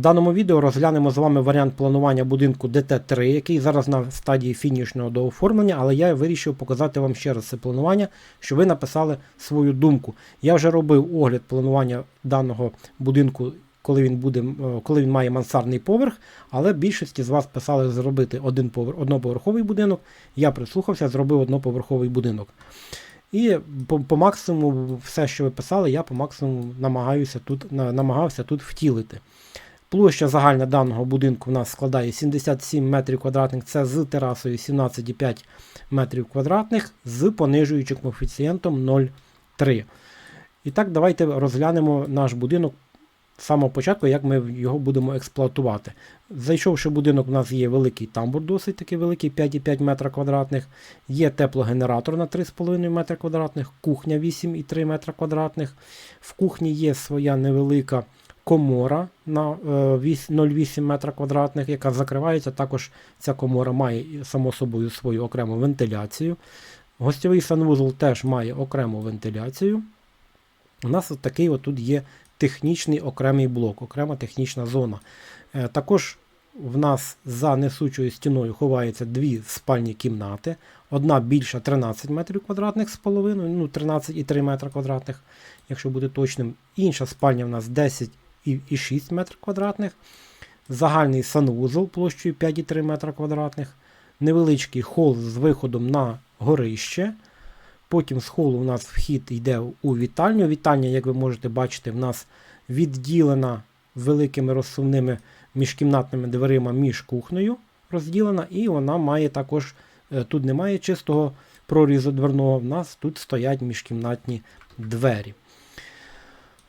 В даному відео розглянемо з вами варіант планування будинку ДТ3, який зараз на стадії фінішного дооформлення, але я вирішив показати вам ще раз це планування, щоб ви написали свою думку. Я вже робив огляд планування даного будинку, коли він буде, е, коли він має мансардний поверх, але більшості з вас писали зробити один повер, одноповерховий будинок. Я прислухався, зробив одноповерховий будинок. І по, по максимуму все, що ви писали, я по максимуму намагаюся тут, на, намагався тут втілити. Площа загальна даного будинку у нас складає 77 метрів квадратних, це з терасою 17,5 метрів квадратних з понижуючим коефіцієнтом 0,3. І так, давайте розглянемо наш будинок з самого початку, як ми його будемо експлуатувати. Зайшовши в будинок, у нас є великий тамбур, досить такий великий, 5,5 метра квадратних. Є теплогенератор на 3,5 метра квадратних, кухня 8,3 метра квадратних. В кухні є своя невелика комора на е, 0,8 метра квадратних, яка закривається. Також ця комора має само собою свою окрему вентиляцію. Гостьовий санвузол теж має окрему вентиляцію. У нас от такий от тут є технічний окремий блок, окрема технічна зона. Е, Також в нас за несучою стіною ховаються дві спальні кімнати. Одна більша 13 метрів квадратних з половиною, ну 13,3 метра квадратних, якщо бути точним. Інша спальня в нас 10,6 метрів квадратних. Загальний санвузол площею 5,3 метра квадратних. Невеличкий хол з виходом на горище. Потім з холу у нас вхід йде у вітальню. Вітальня, як ви можете бачити, в нас відділена великими розсувними міжкімнатними дверима між кухнею розділена, і вона має також, е, тут немає чистого прорізу дверного, в нас тут стоять міжкімнатні двері.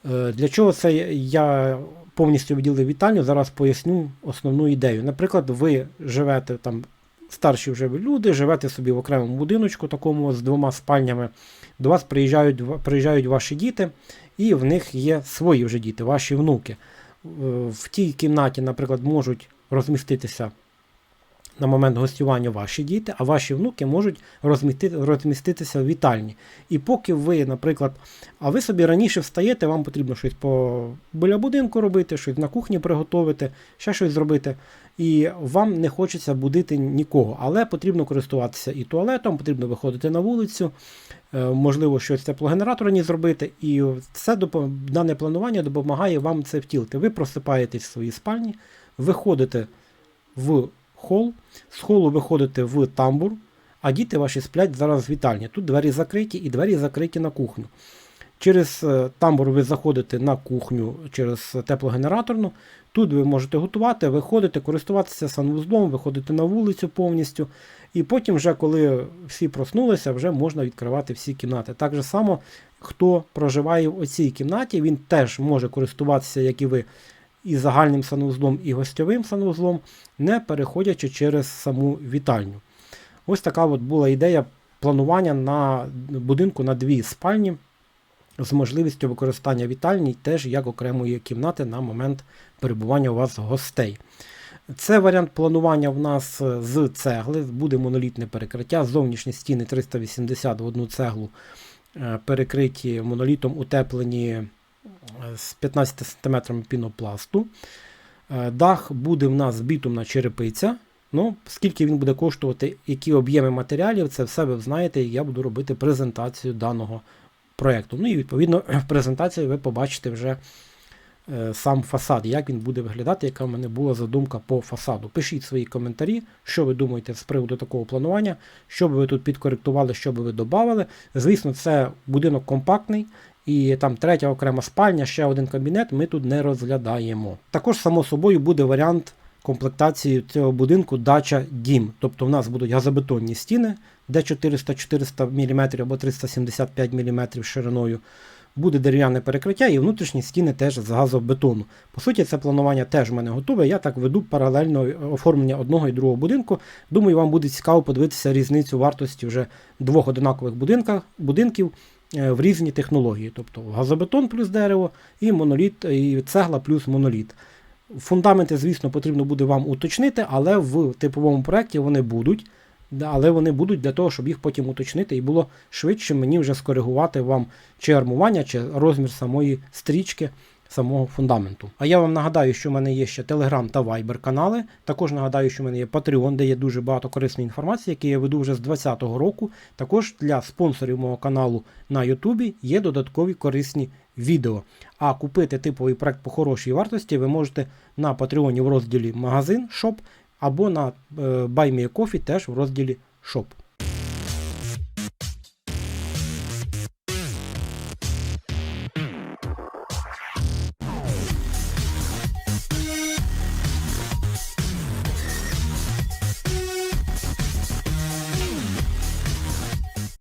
Е, Для чого це я повністю виділив вітальню? Зараз поясню основну ідею. Наприклад, ви живете там, старші вже люди, живете собі в окремому будиночку, такому з двома спальнями. До вас приїжджають, приїжджають ваші діти, і в них є свої вже діти, ваші внуки. Е, В тій кімнаті, наприклад, можуть розміститися на момент гостювання ваші діти, а ваші внуки можуть розмістити, розміститися в вітальні. І поки ви, наприклад, а ви собі раніше встаєте, вам потрібно щось по біля будинку робити, щось на кухні приготувати, ще щось зробити. І вам не хочеться будити нікого, але потрібно користуватися і туалетом, потрібно виходити на вулицю, е, можливо, щось теплогенераторні зробити. І це дане планування допомагає вам це втілити. Ви просипаєтесь в своїй спальні, виходите в хол, з холу виходите в тамбур, а діти ваші сплять зараз в вітальні. Тут двері закриті і двері закриті на кухню. Через е, тамбур ви заходите на кухню через теплогенераторну. Тут ви можете готувати, виходити, користуватися санвузлом, виходити на вулицю повністю. І потім, вже коли всі проснулися, вже можна відкривати всі кімнати. Так само, хто проживає в оцій кімнаті, він теж може користуватися, як і ви, і загальним санвузлом, і гостьовим санвузлом, не переходячи через саму вітальню. Ось така от була ідея планування на будинку на дві спальні з можливістю використання вітальні теж як окремої кімнати на момент перебування у вас гостей. Це варіант планування в нас е, з цегли, буде монолітне перекриття, зовнішні стіни 380 в одну цеглу е, перекриті монолітом, утеплені з 15 см пінопласту. Е, Дах буде в нас бітумна черепиця. Ну, скільки він буде коштувати, які об'єми матеріалів, це все ви знаєте, я буду робити презентацію даного проєкту. Ну і відповідно в презентації ви побачите вже е, сам фасад, як він буде виглядати, яка в мене була задумка по фасаду. Пишіть свої коментарі, що ви думаєте з приводу такого планування, що би ви тут підкоректували, що би ви додавали. Звісно, це будинок компактний. І там третя окрема спальня, ще один кабінет ми тут не розглядаємо. Також, само собою, буде варіант комплектації цього будинку дача дім. Тобто в нас будуть газобетонні стіни, де 400-400 мм або 375 мм шириною. Буде дерев'яне перекриття і внутрішні стіни теж з газобетону. По суті, це планування теж в мене готове. Я так веду паралельно оформлення одного і другого будинку. Думаю, вам буде цікаво подивитися різницю вартості вже двох одинакових будинків в різні технології. Тобто газобетон плюс дерево і моноліт, і цегла плюс моноліт. Фундаменти, звісно, потрібно буде вам уточнити, але в типовому проєкті вони будуть. Але вони будуть для того, щоб їх потім уточнити, і було швидше мені вже скоригувати вам чи армування, чи розмір самої стрічки самого фундаменту. А я вам нагадаю, що в мене є ще Telegram та Viber канали. Також нагадаю, що в мене є Patreon, де є дуже багато корисної інформації, які я веду вже з 2020 року. Також для спонсорів мого каналу на YouTube є додаткові корисні відео. А купити типовий проект по хорошій вартості ви можете на Patreon в розділі Магазин Shop або на е, Buy Me Coffee теж в розділі Shop.